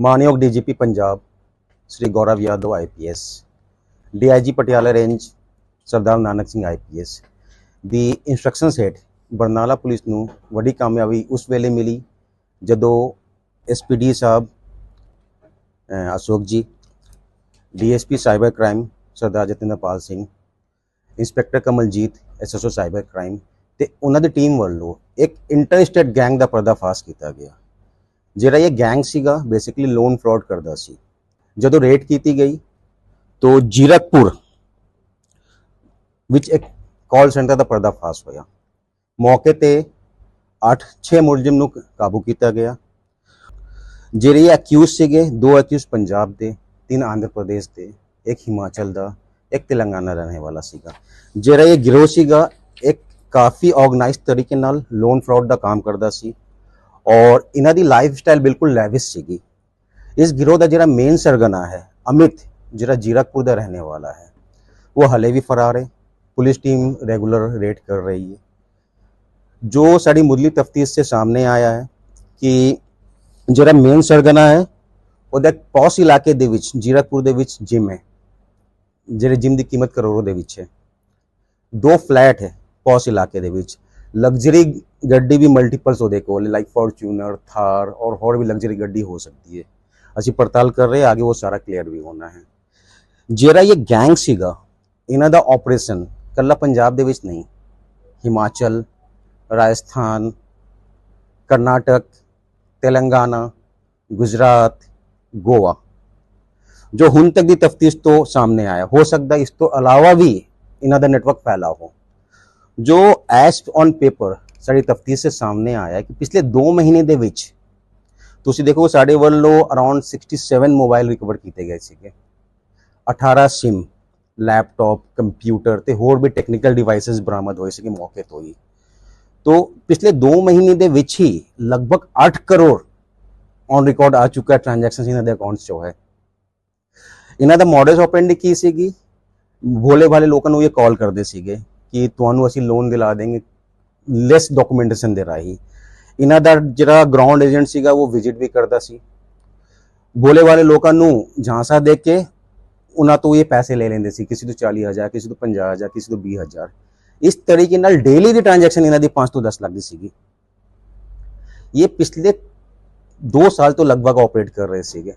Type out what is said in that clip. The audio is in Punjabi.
ਮਾਨਯੋਗ DGP Punjab Shri Gaurav Yadav IPS DIG Patiala range ਸਰਦਾਰ ਨਾਨਕ ਸਿੰਘ ਆਈਪੀਐਸ ਦੀ ਇਨਸਟਰਕਸ਼ਨਸ ਹੇਠ ਬਰਨਾਲਾ ਪੁਲਿਸ ਨੂੰ ਵੱਡੀ ਕਾਮਯਾਬੀ ਉਸ ਵੇਲੇ ਮਿਲੀ ਜਦੋਂ ਐਸਪੀਡੀ ਸਾਹਿਬ Ashok ji DSP cyber crime ਸਰਦਾਰ Jatinderpal Singh, inspector Kamaljeet SSO cyber crime ਤੇ ਉਹਨਾਂ ਦੀ ਟੀਮ ਵੱਲੋਂ ਇੱਕ ਇੰਟਰਸਟੇਟ ਗੈਂਗ ਦਾ ਪਰਦਾਫਾਸ਼ ਕੀਤਾ ਗਿਆ। ਜਿਹੜਾ ਇਹ ਗੈਂਗ ਸੀਗਾ ਬੇਸਿਕਲੀ ਲੋਨ ਫਰਾਡ ਕਰਦਾ ਸੀ। ਜਦੋਂ ਰੇਟ ਕੀਤੀ ਗਈ, ਤੋ ਜੀਰਕਪੁਰ ਵਿੱਚ ਇੱਕ ਕਾਲ ਸੈਂਟਰ ਦਾ ਪਰਦਾਫਾਸ਼ ਹੋਇਆ। ਮੌਕੇ ਤੇ 8-6 ਮੁਲਜ਼ਮ ਨੂੰ ਕਾਬੂ ਕੀਤਾ ਗਿਆ। ਜਿਹੜੇ ਅਕਿਊਜ਼ ਸੀਗੇ, ਦੋ ਅਕਿਊਜ਼ ਪੰਜਾਬ ਦੇ, ਤਿੰਨ ਆਂਧਰ ਪ੍ਰਦੇਸ਼ ਦੇ, ਇੱਕ ਹਿਮਾਚਲ ਦਾ, ਇੱਕ ਤੇਲੰਗਾਨਾ ਰਹਿਣ ਵਾਲਾ ਸੀਗਾ। ਜਿਹੜਾ ਇਹ ਗਿਰੋਹ ਸੀਗਾ, ਇੱਕ ਕਾਫੀ ਆਰਗੇਨਾਈਜ਼ਡ ਤਰੀਕੇ ਨਾਲ ਲੋਨ ਫਰਾਡ ਦਾ ਕੰਮ ਕਰਦਾ ਸੀ। ਔਰ ਇਹਨਾਂ ਦੀ ਲਾਈਫ ਸਟਾਈਲ ਬਿਲਕੁਲ ਲੈਵਿਸ਼ ਸੀਗੀ। ਇਸ ਗਿਰੋਹ ਦਾ ਜਿਹੜਾ ਮੇਨ ਸਰਗਨਾ ਹੈ, ਅਮਿਤ, ਜਿਹੜਾ ਜੀਰਕਪੁਰ ਦਾ ਰਹਿਣੇ ਵਾਲਾ ਹੈ, ਉਹ ਹਲੇ ਵੀ ਫਰਾਰ ਹੈ। ਪੁਲਿਸ ਟੀਮ ਰੈਗੂਲਰ ਰੇਡ ਕਰ ਰਹੀ ਹੈ। ਜੋ ਸਾਡੀ ਮੁੱਢਲੀ ਤਫਤੀਸ਼ ਸੇ ਸਾਹਮਣੇ ਆਇਆ ਹੈ ਕਿ ਜਿਹੜਾ ਮੇਨ ਸਰਗਨਾ ਹੈ, ਉਹਦਾ ਪੌਸ ਇਲਾਕੇ ਦੇ ਵਿੱਚ, ਜੀਰਕਪੁਰ ਦੇ ਵਿੱਚ ਜਿਮ ਹੈ। ਜਿਹੜੇ ਜਿਮ ਦੀ ਕੀਮਤ ਕਰੋੜੋਂ ਦੇ ਵਿੱਚ ਹੈ। ਦੋ ਫਲੈਟ ਹੈ ਪੌਸ ਇਲਾਕੇ ਦੇ ਵਿੱਚ। ਲਗਜ਼ਰੀ ਗੱਡੀ ਵੀ ਮਲਟੀਪਲਸ ਉਹਦੇ ਕੋਲ ਲਾਈਕ ਫੋਰਚੂਨਰ ਥਾਰ ਔਰ ਹੋਰ ਵੀ ਲਗਜ਼ਰੀ ਗੱਡੀ ਹੋ ਸਕਦੀ ਹੈ ਅਸੀਂ ਪੜਤਾਲ ਕਰ ਰਹੇ ਹਾਂ, ਆਗੇ ਉਹ ਸਾਰਾ ਕਲੀਅਰ ਵੀ ਹੋਣਾ ਹੈ ਜਿਹੜਾ ਇਹ ਗੈਂਗ ਸੀਗਾ ਇਹਨਾਂ ਦਾ ਆਪਰੇਸ਼ਨ ਕੱਲਾ ਪੰਜਾਬ ਦੇ ਵਿੱਚ ਨਹੀਂ ਹਿਮਾਚਲ ਰਾਜਸਥਾਨ ਕਰਨਾਟਕ ਤੇਲੰਗਾਨਾ ਗੁਜਰਾਤ ਗੋਆ ਜੋ ਹੁਣ ਤੱਕ ਦੀ ਤਫਤੀਸ਼ ਤੋਂ ਸਾਹਮਣੇ ਆਇਆ ਹੋ ਸਕਦਾ ਇਸ ਤੋਂ ਇਲਾਵਾ ਵੀ ਇਹਨਾਂ ਦਾ ਨੈਟਵਰਕ ਫੈਲਾ ਹੋ ਜੋ ਐਸ ਔਨ ਪੇਪਰ ਸਾਡੀ ਤਫਤੀਸ਼ ਦੇ ਸਾਹਮਣੇ ਆਇਆ ਕਿ ਪਿਛਲੇ 2 ਮਹੀਨੇ ਦੇ ਵਿੱਚ ਤੁਸੀਂ ਦੇਖੋ ਸਾਡੇ ਵੱਲੋਂ ਅਰਾਊਂਡ 67 ਮੋਬਾਈਲ ਰਿਕਵਰ ਕੀਤੇ ਗਏ ਸੀਗੇ। 18 ਸਿਮ ਲੈਪਟਾਪ ਕੰਪਿਊਟਰ ਤੇ ਹੋਰ ਵੀ ਟੈਕਨੀਕਲ ਡਿਵਾਈਸਸ ਬਰਾਮਦ ਹੋਏ ਸੀਗੇ ਮੌਕੇ ਤੋਂ ਹੀ। ਤੋਂ ਪਿਛਲੇ 2 ਮਹੀਨੇ ਦੇ ਵਿੱਚ ਹੀ ਲਗਭਗ 8 ਕਰੋੜ ਔਨ ਰਿਕਾਰਡ ਆ ਚੁੱਕਾ ਟ੍ਰਾਂਜੈਕਸ਼ਨਸ ਇਹਨਾਂ ਦੇ ਅਕਾਊਂਟਸ 'ਚ ਹੈ। ਇਹਨਾਂ ਦਾ ਮੋਡਸ ਆਪਰੈਂਡੀ ਕੀ ਸੀਗੀ? ਭੋਲੇ ਭਾਲੇ ਲੋਕਾਂ ਨੂੰ ਇਹ ਕਾਲ ਕਰਦੇ ਸੀਗੇ ਕਿ ਤੁਹਾਨੂੰ ਅਸੀਂ ਲੋਨ ਦਿਲਾ ਦੇਂਗੇ ਲੈਸ ਡਾਕੂਮੈਂਟੇਸ਼ਨ ਦੇ ਰਾਹੀਂ। ਇਹਨਾਂ ਦਾ ਜਿਹੜਾ ਗਰਾਊਂਡ ਏਜੰਟ ਸੀਗਾ, ਉਹ ਵਿਜ਼ਿਟ ਵੀ ਕਰਦਾ ਸੀ। ਭੋਲੇ ਵਾਲੇ ਲੋਕਾਂ ਨੂੰ ਝਾਂਸਾ ਦੇ ਕੇ ਉਹਨਾਂ ਤੋਂ ਇਹ ਪੈਸੇ ਲੈ ਲੈਂਦੇ ਸੀ, ਕਿਸੇ ਤੋਂ 40000 ਕਿਸੇ ਤੋਂ 50000 ਕਿਸੇ ਤੋਂ 20000 ਇਸ ਤਰੀਕੇ ਨਾਲ ਡੇਲੀ ਦੀ ਟ੍ਰਾਂਜੈਕਸ਼ਨ ਇਹਨਾਂ ਦੀ 5 ਤੋਂ 10 ਲੱਖ ਦੀ ਸੀਗੀ। ਇਹ ਪਿਛਲੇ 2 ਸਾਲ ਤੋਂ ਲਗਭਗ ਆਪਰੇਟ ਕਰ ਰਹੇ ਸੀਗੇ।